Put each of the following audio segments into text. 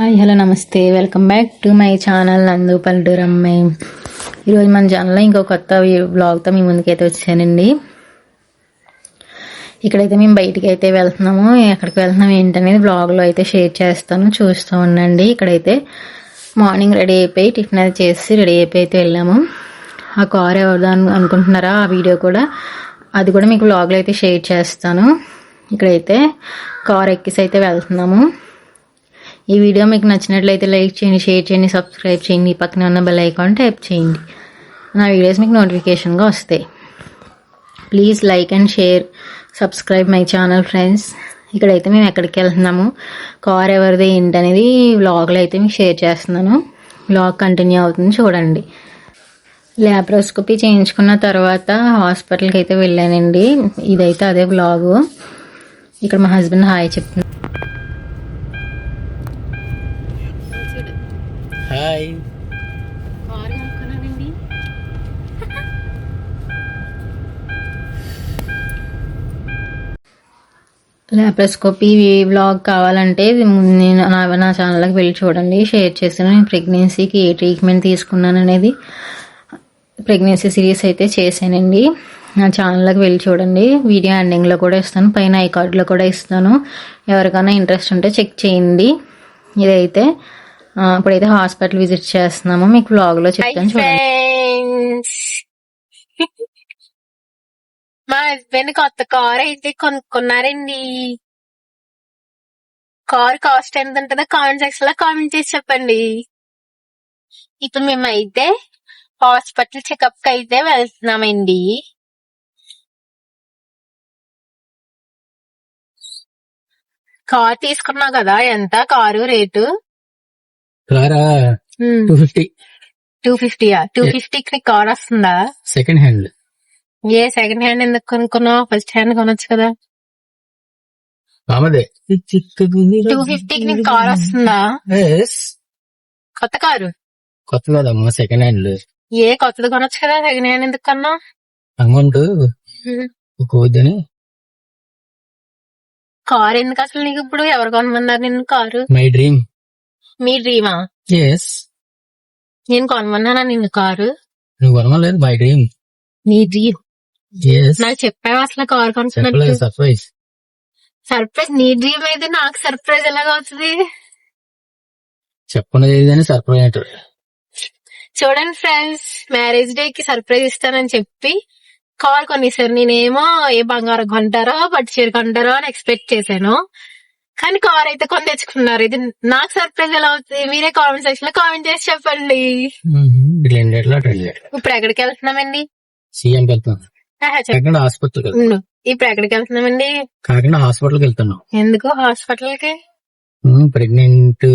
Hi hello నమస్తే. Welcome back to my channel నందు పల్లెటూరు అమ్మాయి ఈరోజు మన ఛానల్లో ఇంకో కొత్త బ్లాగ్తో మీ ముందుకైతే వచ్చానండి. ఇక్కడైతే మేము బయటికి అయితే వెళ్తున్నాము. ఎక్కడికి వెళ్తున్నాం ఏంటనేది బ్లాగ్లో అయితే షేర్ చేస్తాను. చూస్తూ ఉండండి. ఇక్కడైతే మార్నింగ్ రెడీ అయిపోయి టిఫిన్ అది చేసి రెడీ అయిపోయి అయితే వెళ్ళాము. ఆ కార్ ఎవరిదో అనుకుంటున్నారా? ఆ వీడియో కూడా. అది కూడా మీకు బ్లాగ్లో అయితే షేర్ చేస్తాను. ఇక్కడైతే కార్ ఎక్కిసి అయితే వెళ్తున్నాము. ఈ వీడియో మీకు నచ్చినట్లయితే లైక్ చేయండి షేర్ చేయండి సబ్స్క్రైబ్ చేయండి. పక్కన ఉన్న బెల్ ఐకాన్ టైప్ చేయండి. నా వీడియోస్ మీకు నోటిఫికేషన్గా వస్తాయి. Please like and share subscribe my channel friends ఇక్కడైతే మేము ఎక్కడికి వెళ్తున్నాము? కార్ ఎవరిది ఏంటనేది వ్లాగ్లో అయితే మీకు షేర్ చేస్తున్నాను. వ్లాగ్ కంటిన్యూ అవుతుంది చూడండి. ల్యాప్రోస్కోపీ చేయించుకున్న తర్వాత హాస్పిటల్కి అయితే వెళ్ళానండి. ఇదైతే అదే వ్లాగు ఇక్కడ మా హస్బెండ్ హాయ్ చెప్తున్నాను హాయ్. కారు కొనుక్కున్నానండి లాప్రోస్కోపీ వ్లాగ్ కావాలంటే నేను నా నా ఛానల్కి వెళ్ళి చూడండి. షేర్ చేశాను నేను ప్రెగ్నెన్సీకి ఏ ట్రీట్మెంట్ తీసుకున్నాను అనేది ప్రెగ్నెన్సీ సిరీస్ అయితే చేశానండి. నా ఛానల్కి వెళ్ళి చూడండి. వీడియో ఎండింగ్లో కూడా ఇస్తాను. పైన ఐ కార్డులో కూడా ఇస్తాను. ఎవరికైనా ఇంట్రెస్ట్ ఉంటే చెక్ చేయండి. ఇదైతే ఇప్పుడైతే హాస్పిటల్ విజిట్ చేస్తున్నాము. మీకు వ్లాగ్లో చెప్తాను చూడండి. ఫ్రెండ్స్ మా హస్బెండ్ కొత్త కార్ అయితే కొనుక్కున్నారండి. కార్ కాస్ట్ ఎంత ఉంటుందో కామెంట్ సెక్షన్లో కామెంట్ చేసి చెప్పండి. ఇప్పుడు మేమైతే హాస్పిటల్ చెకప్కి అయితే వెళ్తున్నామండి. కార్ తీసుకున్నావు కదా ఎంత? Car rate? కారా టూ ఫిఫ్టీ టూ ఫిఫ్టీయా టూ ఫిఫ్టీకి నీకు కార్ వస్తుందా సెకండ్ హ్యాండ్ ఏ సెకండ్ హ్యాండ్ ఎందుకు కొనుక్కున్నావు ఫస్ట్ హ్యాండ్ కొనొచ్చు కదా మామదే టూ ఫిఫ్టీకి నీకు కార్ వస్తుందా. కొత్త కారు కొత్త కదమ్మా సెకండ్ హ్యాండ్ ఏ కొత్తది కొనొచ్చు కదా సెకండ్ హ్యాండ్ ఎందుకు కొన్నావు అమౌంట్ వద్దని కార్ ఎందుకు అసలు నీకు ఇప్పుడు ఎవరు కొనమన్నారు నిన్ను కారు మై డ్రీమ్ మీ డ్రీమా ఎస్ నేను కొనమన్నానా నిన్ను కారు? నువ్వు కొనమలేదు మై డ్రీమ్. నీ డ్రీమ్? ఎస్ నాకు చెప్పావు అసలు కార్ కొనుక్కున్నట్టు? సర్ప్రైజ్ సర్ప్రైజ్ నీ డ్రీమ్ అయితే నాకు సర్ప్రైజ్ ఎలాగ అవుతుంది చెప్పన్నది ఏదని సర్ప్రైజ్ అంటారు. చూడండి ఫ్రెండ్స్ మ్యారేజ్ డే కి సర్ప్రైజ్ ఇస్తానని చెప్పి కార్ కొనేసారు. నేనేమో ఏ బంగారం కొంటారో పట్టు చీర కొంటారో అని ఎక్స్పెక్ట్ చేశాను. కానీ కార్ అయితే కొని తెచ్చుకున్నారు. ఇది నాకు సర్ప్రైజ్ ఎలా అవుతుంది? మీరే కామెంట్ సెక్షన్లో కామెంట్ చేసి చెప్పండి. ఇప్పుడు ఎక్కడికి వెళ్తున్నామండి? సీఎం వెళ్తున్నాను ఆహా, చెప్పు. కాకినాడ హాస్పిటల్కి వెళ్తాను ఉండు. ఇప్పుడు ఎక్కడికి వెళ్తున్నామండి? కాకినాడ హాస్పిటల్కి వెళ్తున్నాం. ఎందుకు హాస్పిటల్కి ప్రెగ్నెంట్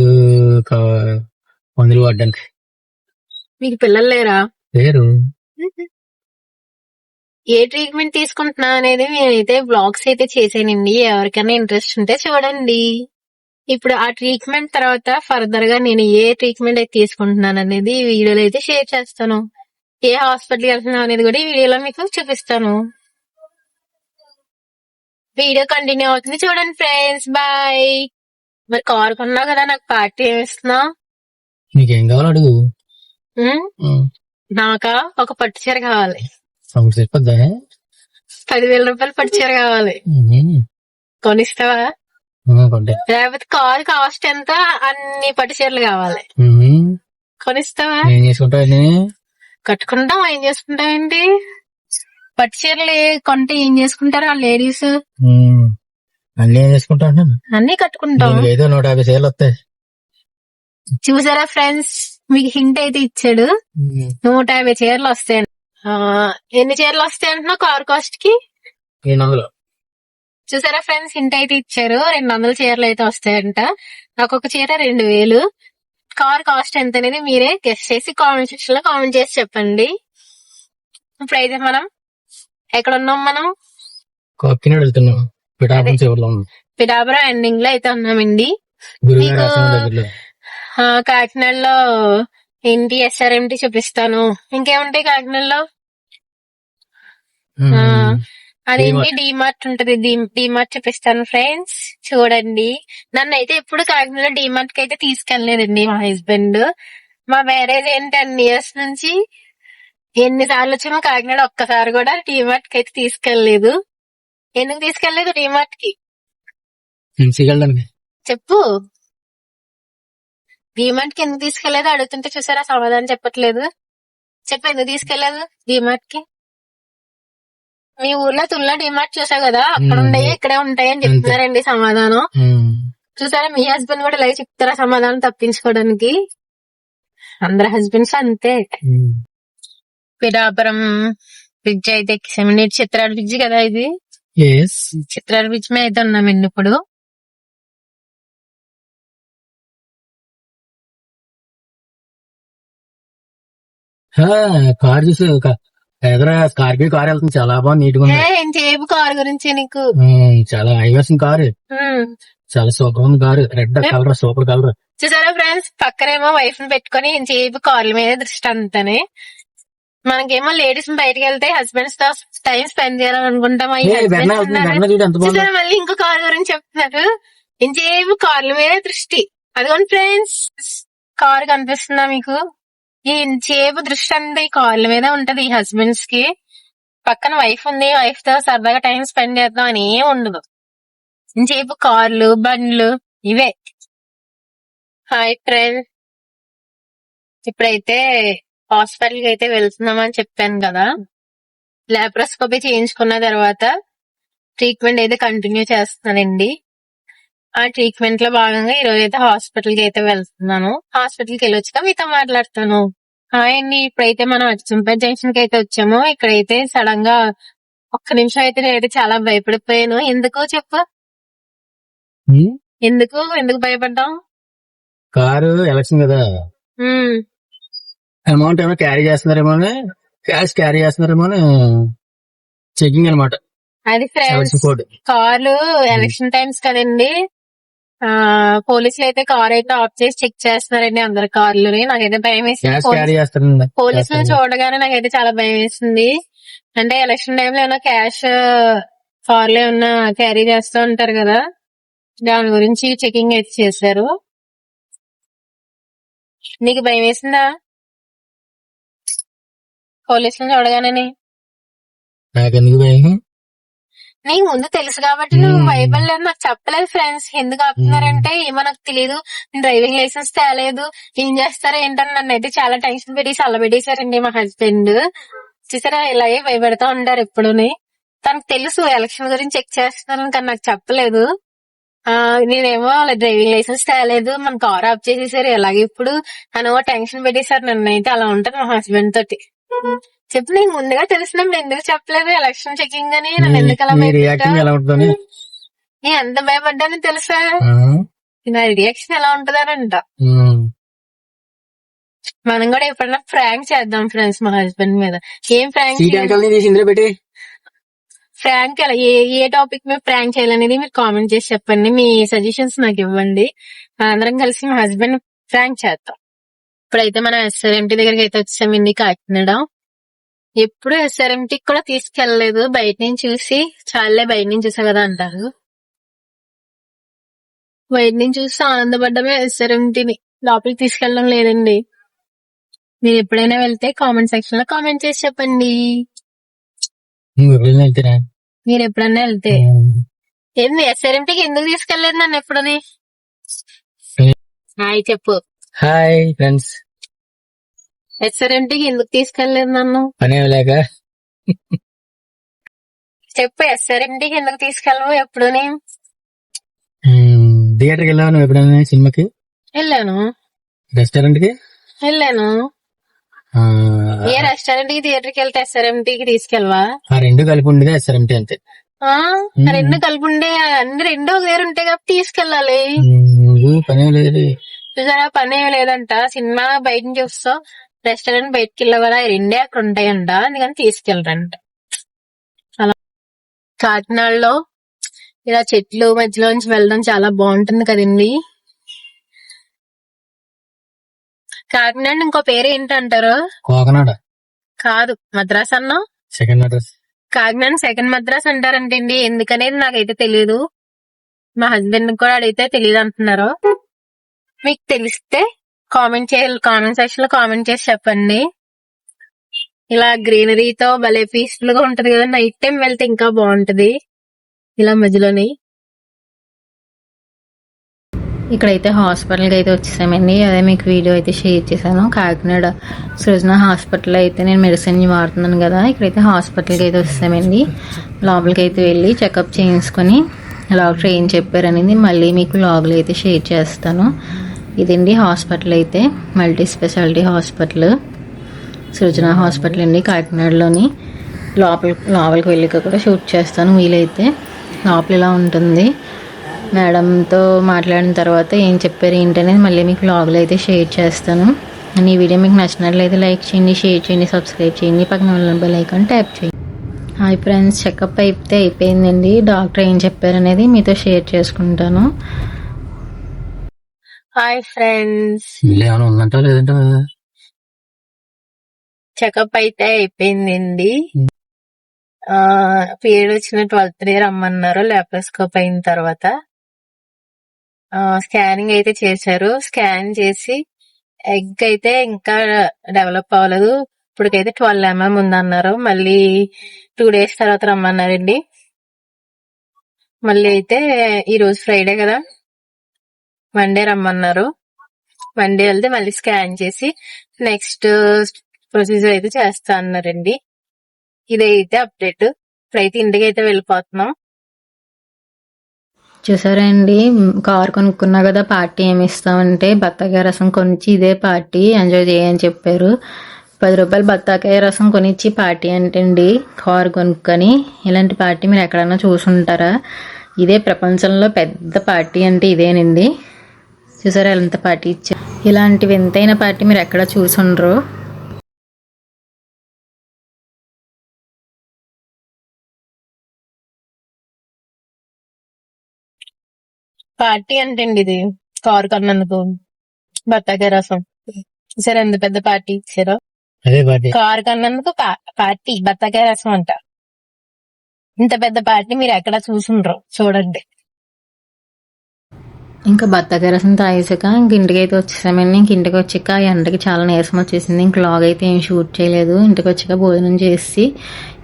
మందులు వాడడానికి. మీకు పిల్లలు లేరా? పేరు ఏ ట్రీట్మెంట్ తీసుకుంటున్నా అనేది నేనైతే బ్లాగ్స్ అయితే చేసానండి ఎవరికైనా ఇంట్రెస్ట్ ఉంటే చూడండి. ఇప్పుడు ఆ ట్రీట్మెంట్ తర్వాత ఫర్దర్గా నేను ఏ ట్రీట్మెంట్ అయితే తీసుకుంటున్నాను అనేది ఈ వీడియోలో అయితే షేర్ చేస్తాను. ఏ హాస్పిటల్ వెళ్తున్నా అనేది కూడా ఈ వీడియోలో మీకు చూపిస్తాను. వీడియో కంటిన్యూ అవుతుంది చూడండి ఫ్రెండ్స్. బాయ్. మరి కార్ కొన్నా కదా నాకు పార్టీ ఏమి ఇస్తున్నావు? నీకేం కావాలో అడుగు. నాకా? ఒక పట్టు చీర కావాలి. సౌండ్ చెప్పొద్దా పదివేల రూపాయలు పట్టు చీర కావాలి కొనిస్తావా? లేకపోతే కార్ కాస్ట్ ఎంత? అన్ని పట్టు చీరలు కావాలి కొనిస్తావా? ఏం కట్టుకుంటాం. ఏం చేసుకుంటామేంటి పట్టు చీరలు ఏ- కొంటే ఏం చేసుకుంటారు ఆ లేడీస్? అన్నీ ఏం అన్ని కట్టుకుంటాం. అయితే నూట యాభై సేలు వస్తాయి. చూసారా ఫ్రెండ్స్? మీకు హింట్ అయితే ఇచ్చాడు. నూట యాభై చీరలు వస్తాయండి ఎన్ని చీరలు వస్తాయి అంటున్నా కార్ కాస్ట్కి? రెండు వందలు చూసారా ఫ్రెండ్స్ హింట్ అయితే ఇచ్చారు. రెండు వందల చీరలు అయితే వస్తాయంట. ఒక్కొక్క చీర రెండు వేలు. కార్ కాస్ట్ ఎంత అనేది మీరే గెస్ట్ చేసి కామెంట్ సెక్షన్లో కామెంట్ చేసి చెప్పండి. ఇప్పుడైతే మనం ఎక్కడ ఉన్నాం మనం? కాకినాడ వెళ్తున్నాం. పిఠాపురం చివరిలో ఉంది పిఠాపురం ఎండింగ్లో అయితే ఉన్నామండి. మీకు- కాకినాడలో ఏంటి ఎస్ఆర్ఎంటి చూపిస్తాను. ఇంకేముంటాయి కాకినాడలో. అదేంటి డిమార్ట్. ఉంటది. డిమార్ట్ చూపిస్తాను ఫ్రెండ్స్. చూడండి. నన్ను అయితే ఎప్పుడు కాకినాడ డిమార్ట్కి అయితే తీసుకెళ్ళలేదండి మా హస్బెండ్. మా మ్యారేజ్ అయిన టెన్ ఇయర్స్ నుంచి ఎన్నిసార్లు వచ్చామో కాకినాడ ఒక్కసారి కూడా డిమార్ట్కి అయితే తీసుకెళ్ళలేదు. ఎందుకు తీసుకెళ్ళలేదు డిమార్ట్కి? చెప్పు. డిమార్ట్కి ఎందుకు తీసుకెళ్ళేదు అడుగుతుంటే చూసారా సమాధానం చెప్పట్లేదు. చెప్పు ఎందుకు తీసుకెళ్ళేదు డిమార్ట్కి? మీ ఊర్లో తుల్లో డిమార్ట్ చూసావు కదా? అక్కడ. ఉంటాయి ఇక్కడే ఉంటాయి అని చెప్తున్నారండి సమాధానం. చూసారా మీ హస్బెండ్ కూడా ఇలాగే చెప్తారా సమాధానం తప్పించుకోవడానికి? అందరి హస్బెండ్స్ అంతే. ఉమ్. పిఠాపురం బ్రిడ్జ్ అయితే ఎక్కేసామండి చిత్రాల బ్రిడ్జ్ కదా ఇది? చిత్రాల బ్రిడ్జ్ మీద అయితే ఉన్నామండి ఇప్పుడు. కార్ చూసి స్కార్పియో కార్ వెళ్తుంది. చాలా బాగా నీట్గా ఉంది. కారు గురించి నీకు? చాలా హైవేసిన కారు. చాలా సూపర్ ఉంది car. Red colour super colour చూసారా ఫ్రెండ్స్? పక్కనేమో వైఫ్ని పెట్టుకొని ఇంచేపు కార్ల మీద దృష్టి అంతానే. మనకేమో లేడీస్ బయటకు వెళ్తే హస్బెండ్స్తో టైం స్పెండ్ చేయాలనుకుంటాం. చూసారా మళ్ళీ ఇంకో కార్ గురించి చెప్తున్నారు. ఇంచేపు కార్ల మీద దృష్టి. అదిగోండి ఫ్రెండ్స్. కార్ కనిపిస్తుందా మీకు? ఈ చేపు దృష్టి అంతా ఈ కార్ల మీద ఉంటది ఈ హస్బెండ్స్కి. పక్కన వైఫ్ ఉంది వైఫ్తో సరదాగా టైం స్పెండ్ చేద్దాం అని ఏం ఉండదు. ఇంచేపు కార్లు బండ్లు ఇవే. హాయ్ ఫ్రెండ్ ఇప్పుడైతే హాస్పిటల్కి అయితే వెళ్తున్నామని చెప్పాను కదా. లాప్రోస్కోపీ చేయించుకున్న తర్వాత ట్రీట్మెంట్ అయితే కంటిన్యూ చేస్తున్నానండి ఆ ట్రీట్మెంట్లో భాగంగా ఈ రోజు అయితే హాస్పిటల్కి అయితే వెళ్తున్నాను. హాస్పిటల్కి వెళ్ళొచ్చుగా మీతో మాట్లాడతాను. హాయ్ అండి ఇప్పుడైతే మనం అచ్చంపేట జంక్షన్కి అయితే వచ్చాము. ఇక్కడైతే సడన్గా ఒక్క నిమిషం అయితే నేనైతే చాలా భయపడిపోయాను. ఎందుకు చెప్పు. ఎందుకు? ఎందుకు భయపడ్డాం కారు ఎలక్షన్ కదా. అమౌంట్ ఏమో క్యారీ చేస్తున్నారేమో క్యాష్ క్యారీ చేస్తున్నారేమో చెకింగ్ అనమాట. అది ఫ్రెండ్స్ కార్లు ఎలక్షన్ టైమ్స్ కదండి. పోలీసులు అయితే కార్ అయితే ఆఫ్ చేసి చెక్ చేస్తున్నారండి అందరి కార్లని. నాకైతే భయం వేసింది. క్యాష్ పోలీస్- క్యారీ చేస్తారండి పోలీసులను చూడగానే నాకైతే చాలా భయం వేసింది. అంటే ఎలక్షన్ టైంలో ఏమైనా క్యాష్ కార్లు ఏమన్నా క్యారీ చేస్తూ ఉంటారు కదా? దాని గురించి చెకింగ్ అయితే చేశారు. నీకు భయం వేసిందా? పోలీసులను చూడగానే నాకెందుకు భయం? నీకు ముందు తెలుసు కాబట్టి నువ్వు. భయపడలేదు నాకు చెప్పలేదు ఫ్రెండ్స్. ఎందుకు ఆపుతున్నారంటే ఏమో నాకు తెలియదు డ్రైవింగ్ లైసెన్స్ తేలేదు. ఏం చేస్తారో ఏంటని నన్ను అయితే చాలా టెన్షన్ పెట్టి చల్లబెట్టేశారండి మా హస్బెండ్. చూసారా ఇలాగే భయపెడతా ఉంటారు ఎప్పుడుని. తనకు తెలుసు ఎలక్షన్ గురించి చెక్ చేస్తున్నాను కానీ నాకు చెప్పలేదు. ఆ నేనేమో డ్రైవింగ్ లైసెన్స్ తేలేదు. మన కార్ ఆఫ్ చేసేసారు. ఎలాగే ఇప్పుడు అని టెన్షన్ పెట్టేశారు. నన్ను అయితే అలా ఉంటాను మా హస్బెండ్ తోటి. చెప్పు నీకు ముందుగా తెలిసినప్పుడు ఎందుకు చెప్పలేదు? ఎలక్షన్ చెకింగ్ అని నన్ను ఎందుకు అలా ఉంటుందని. నేను ఎంత భయపడ్డానో తెలుసా? నా రియాక్షన్ ఎలా ఉంటదనంట. మనం కూడా ఎప్పుడైనా ఫ్రాంక్ చేద్దాం ఫ్రెండ్స్ మా హస్బెండ్ మీద. ఏం ఫ్రాంక్ పెట్టి. ఫ్రాంక్ ఎలా? ఏ ఏ టాపిక్ మీద ఫ్రాంక్ చేయాలనేది మీరు కామెంట్ చేసి చెప్పండి. మీ సజెషన్స్ నాకు ఇవ్వండి. అందరం కలిసి మా హస్బెండ్ ఫ్రాంక్ చేద్దాం. ఇప్పుడైతే మనం ఎస్ఆర్ఎంటీ దగ్గరికి అయితే వచ్చామండి కాకినాడ. ఎప్పుడు ఎస్ఆర్ఎంటీ కూడా తీసుకెళ్ళలేదు బయట నుంచి చూసి చాలే బయట నుంచి చూసా కదా అంటారు. బయట నుంచి చూసి ఆనందపడ్డమే ఎస్ఆర్ఎంటీని లోపలికి తీసుకెళ్ళడం లేదండి. మీరు ఎప్పుడైనా వెళ్తే కామెంట్ సెక్షన్లో కామెంట్ చేసి చెప్పండి. మీరు ఎప్పుడన్నా వెళ్తే. ఏంది ఎస్ఆర్ఎంటీకి ఎందుకు తీసుకెళ్ళేదు నన్ను ఎప్పుడని? హాయ్ చెప్పు. హాయ్ ఫ్రెండ్స్ ఎస్ఆర్ఎంటీకి ఎందుకు తీసుకెళ్ళేదు నన్ను? పని లేక చెప్పు ఎస్ఆర్ఎంటీకి ఎందుకు తీసుకెళ్ళవు? ఎప్పుడుని ఉమ్, థియేటర్కి వెళ్ళావు నువ్వు ఎప్పుడైనా సినిమాకి? వెళ్ళాను. రెస్టారెంట్కి వెళ్ళాను. ఆ, ఏ రెస్టారెంట్కి థియేటర్కి వెళ్తే ఎస్ఆర్ఎంటీకి తీసుకెళ్ళవా? ఆ రెండు కలిపి ఉండేది ఎస్ఆర్ఎంటీ అంతే. ఆ రెండు కలిపి ఉండే? అన్ని రెండు ఒక దగ్గర ఉంటాయి కాబట్టి తీసుకెళ్ళాలి. పని లేదు. చూసారా? పని ఏం లేదంట. సినిమా బయట నుంచి చూస్తావు రెస్టారెంట్ బయటకి ఈ రెండే అక్కడ ఉంటాయంట. అందుకని తీసుకెళ్ళరంట. అలా. కాకినాడలో ఇలా చెట్లు మధ్యలోంచి వెళ్ళడం చాలా బాగుంటుంది కదండి. కాకినాడ ఇంకో పేరు ఏంటంటారు? కోకనాడ. కాదు. మద్రాస్ అన్నా? Second address Kakinada second Madras అంటారంటండి. ఎందుకనేది నాకైతే తెలియదు మా హస్బెండ్ కూడా అడిగితే తెలియదు అంటున్నారు మీకు తెలిస్తే కామెంట్ చేయాలి కామెంట్ సెక్షన్లో కామెంట్ చేసి చెప్పండి. ఇలా గ్రీనరీతో భలే పీస్ఫుల్గా ఉంటది కదా నైట్ టైం వెళ్తే ఇంకా బాగుంటది. ఇలా మధ్యలోని. ఇక్కడైతే హాస్పిటల్కి అయితే వచ్చేసామండి. అదే మీకు వీడియో అయితే షేర్ చేశాను. కాకినాడ సృజన హాస్పిటల్ అయితే నేను మెడిసిన్ వాడుతున్నాను కదా ఇక్కడైతే హాస్పిటల్కి అయితే వచ్చేసామండి. లోపలికి అయితే వెళ్ళి చెకప్ చేయించుకొని డాక్టర్ ఏం చెప్పారనేది మళ్ళీ మీకు లాగులు అయితే షేర్ చేస్తాను. ఇదండి హాస్పిటల్ అయితే? Multi specialty hospital. Srujana hospital అండి కాకినాడలోని. లోపల లోపలికి వెళ్ళి కూడా షూట్ చేస్తాను వీలైతే. లోపల ఇలా ఉంటుంది. మేడంతో మాట్లాడిన తర్వాత ఏం చెప్పారు ఏంటనేది మళ్ళీ మీకు లాగ్లో అయితే షేర్ చేస్తాను. అండ్ ఈ వీడియో మీకు నచ్చినట్లయితే లైక్ చేయండి షేర్ చేయండి సబ్స్క్రైబ్ చేయండి. పక్కన ఉన్న బెల్ ఐకాన్ ట్యాప్ చేయండి. హాయ్ ఫ్రెండ్స్ చెకప్ అయితే అయిపోయిందండి. డాక్టర్ ఏం చెప్పారనేది మీతో షేర్ చేసుకుంటాను. హాయ్ ఫ్రెండ్స్ ఏమైనా ఉందంట లేదంటే చెకప్ అయితే అయిపోయిందండి. పీరియడ్ వచ్చిన ట్వెల్త్ డే రమ్మన్నారు లాప్రోస్కోప్ అయిన తర్వాత. స్కానింగ్ అయితే చేశారు. స్కాన్ చేసి ఎగ్ అయితే ఇంకా డెవలప్ అవ్వలేదు. ఇప్పటికైతే ట్వెల్వ్ ఎంఎం ఉందన్నారు. మళ్ళీ టూ డేస్ తర్వాత రమ్మన్నారండి. మళ్ళీ అయితే ఈ రోజు ఫ్రైడే కదా. మండే రమ్మన్నారు. వన్ డే వెళ్తే మళ్ళీ స్కాన్ చేసి నెక్స్ట్ ప్రొసీజర్ అయితే చేస్తా అన్నారండి. ఇదైతే అప్డేట్. ఇప్పుడైతే ఇంటికి అయితే వెళ్ళిపోతున్నాం. చూసారా అండి? కార్ కొనుక్కున్నా కదా పార్టీ ఏమి ఇస్తామంటే బత్తాకాయ రసం కొనిచ్చి ఇదే పార్టీ ఎంజాయ్ చేయని చెప్పారు. పది రూపాయలు బత్తాకాయ రసం కొనిచ్చి పార్టీ అంటే అండి కార్ కొనుక్కొని. ఇలాంటి పార్టీ మీరు ఎక్కడైనా చూసుంటారా? ఇదే ప్రపంచంలో పెద్ద పార్టీ అంటే ఇదేనండి. చూసారా ఎంత పార్టీ ఇచ్చారు. ఇలాంటి వింతైన పార్టీ మీరు ఎక్కడ చూసుండ్రు పార్టీ అంటండి ఇది. కారు కన్నందుకు. బత్తాకాయ రసం సరే ఎంత పెద్ద పార్టీ ఇచ్చారో. అదే పార్టీ. కారు కన్నందుకు పార్టీ బత్తాకాయ రసం అంట. ఇంత పెద్ద పార్టీ మీరు ఎక్కడ చూసుండ్రు చూడండి. ఇంకా బత్తాకాయ రసం తాగేసాక ఇంక ఇంటికి అయితే వచ్చేసామండి. ఇంక ఇంటికి వచ్చాక ఆ ఎండకి చాలా నీరసం వచ్చేసింది. ఇంక లాగ్ అయితే ఏం షూట్ చేయలేదు. ఇంటికి వచ్చాక భోజనం చేసి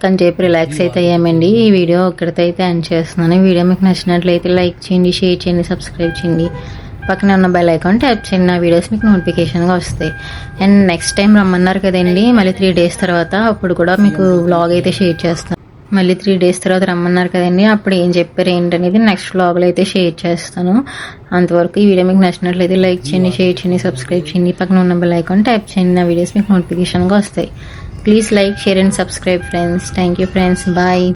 కొంచెంసేపు రిలాక్స్ అయితే అయ్యామండి. ఈ వీడియో ఇక్కడితో అయితే ఎండ్ చేస్తున్నాను. ఈ వీడియో మీకు నచ్చినట్లయితే లైక్ చేయండి షేర్ చేయండి సబ్స్క్రైబ్ చేయండి. పక్కన ఉన్న బెల్ ఐకాన్ ట్యాప్ చేయండి. నా వీడియోస్ మీకు నోటిఫికేషన్గా వస్తాయి. అండ్ నెక్స్ట్ టైం రమ్మన్నారు కదండి. మళ్ళీ త్రీ డేస్ తర్వాత అప్పుడు కూడా మీకు వ్లాగ్ అయితే షేర్ చేస్తాను. మళ్ళీ త్రీ డేస్ తర్వాత రమ్మన్నారు కదండి. అప్పుడు ఏం చెప్పారు ఏంటనేది నెక్స్ట్ వ్లాగ్లో అయితే షేర్ చేస్తాను. అంతవరకు ఈ వీడియో మీకు నచ్చినట్లయితే లైక్ చేయండి షేర్ చేయండి సబ్స్క్రైబ్ చేయండి. పక్కన ఉన్న బెల్ ఐకాన్ ట్యాప్ చేయండి. నా వీడియోస్ మీకు నోటిఫికేషన్గా వస్తాయి. Please like share and subscribe friends thank you friends bye